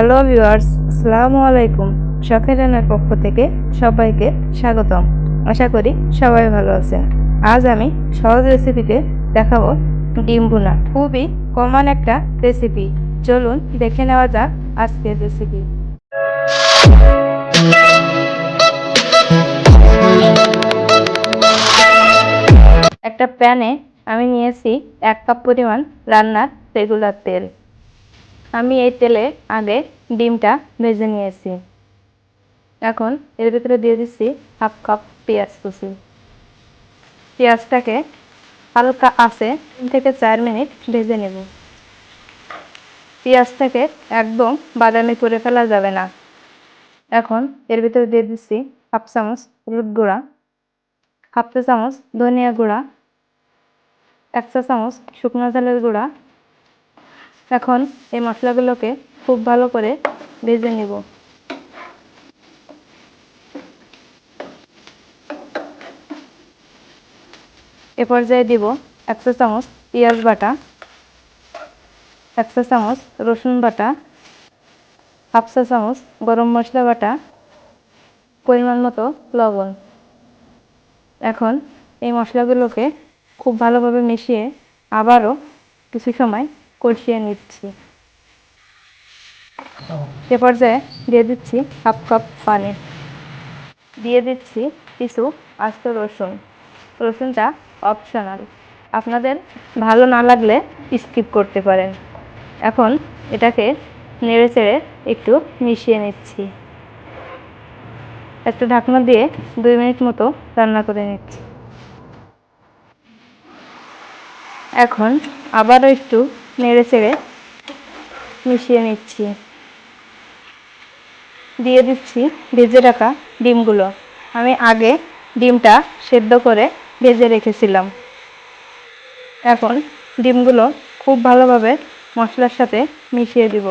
Hello viewers আসসালামু আলাইকুম শখের রান্নার পক্ষ থেকে সবাইকে স্বাগতম। আশা করি সবাই ভালো আছেন। আজ আমি সহজ রেসিপিতে দেখাবো ডিম ভুনা। খুবই কমন একটা রেসিপি চলুন দেখে নেওয়া যাক আজকের রেসিপি একটা প্যানে আমি নিয়েছি এক কাপ পরিমাণ রান্নার রেগুলার তেল। আমি এই তেলে আগে ডিমটা ভেজে নিয়েছি। এখন এর ভিতরে দিয়ে দিচ্ছি হাফ কাপ পেঁয়াজ কুচি। পেঁয়াজটাকে হালকা আছে তিন থেকে চার মিনিট ভেজে নেব। পেঁয়াজটাকে একদম বাদামি করে ফেলা যাবে না। এখন এর ভিতরে দিয়ে দিচ্ছি হাফ চামচ হলুদ গুঁড়া, হাফ চা চামচ ধনিয়া গুঁড়া, এক চা চামচ শুকনো ঝালের গুঁড়া এখন এই মশলাগুলোকে খুব ভালো করে ভেজে নিব। এ পর্যায়ে দিব একশো চামচ পেঁয়াজ বাটা একশো চামচ রসুন বাটা, হাফ চা চামচ গরম মশলা বাটা, পরিমাণ মতো লবণ। এখন এই মশলাগুলোকে খুব ভালোভাবে মিশিয়ে আবারও কিছু সময় কষিয়ে নিচ্ছি। এ পর্যায়ে দিয়ে দিচ্ছি হাফ কাপ পানি। দিয়ে দিচ্ছি কিছু আস্ত রসুন। রসুনটা অপশনাল আপনাদের ভালো না লাগলে স্কিপ করতে পারেন। এখন এটাকে নেড়ে চেড়ে একটু মিশিয়ে নিচ্ছি। একটা ঢাকনা দিয়ে দুই মিনিট মতো রান্না করে নিচ্ছি। এখন আবারও একটু নেড়ে চেড়ে মিশিয়ে নিচ্ছি। দিয়ে দিচ্ছি ভেজে রাখা ডিমগুলো। আমি আগে ডিমটা সেদ্ধ করে ভেজে রেখেছিলাম। এখন ডিমগুলো খুব ভালোভাবে মশলার সাথে মিশিয়ে দিব।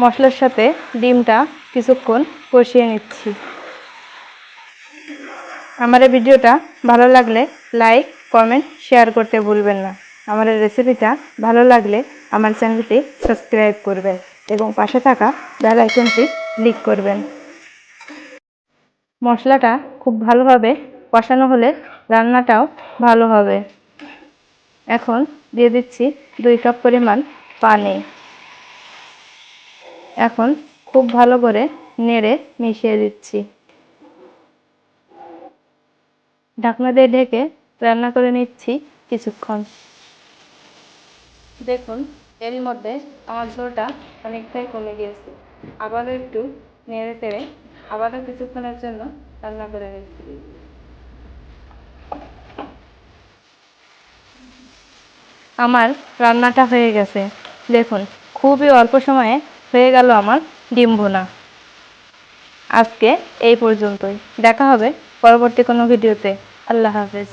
মশলার সাথে ডিমটা কিছুক্ষণ কষিয়ে নিচ্ছি। আমার এই ভিডিওটা ভালো লাগলে লাইক কমেন্ট শেয়ার করতে ভুলবেন না। আমার রেসিপিটা ভালো লাগলে আমার চ্যানেলটি সাবস্ক্রাইব করবেন এবং পাশে থাকা বেল আইকনটি ক্লিক করবেন। মশলাটা খুব ভালোভাবে কষানো হলে রান্নাটাও ভালো হবে। এখন দিয়ে দিচ্ছি দুই কাপ পরিমাণ পানি। এখন খুব ভালো করে নেড়ে মিশিয়ে দিচ্ছি। ঢাকনা দিয়ে ঢেকে রান্না করে নিচ্ছি কিছুক্ষণ। দেখুন এর মধ্যে আমার ঝোলটা অনেকটাই কমে গিয়েছে। আবারও একটু নেড়ে তেড়ে আবারও কিছুক্ষণের জন্য রান্না করে নিচ্ছি। আমার রান্নাটা হয়ে গেছে। দেখুন খুবই অল্প সময়ে হয়ে গেল আমার ডিম ভুনা। আজকে এই পর্যন্তই। দেখা হবে পরবর্তী কোনো ভিডিওতে। আল্লাহ হাফেজ।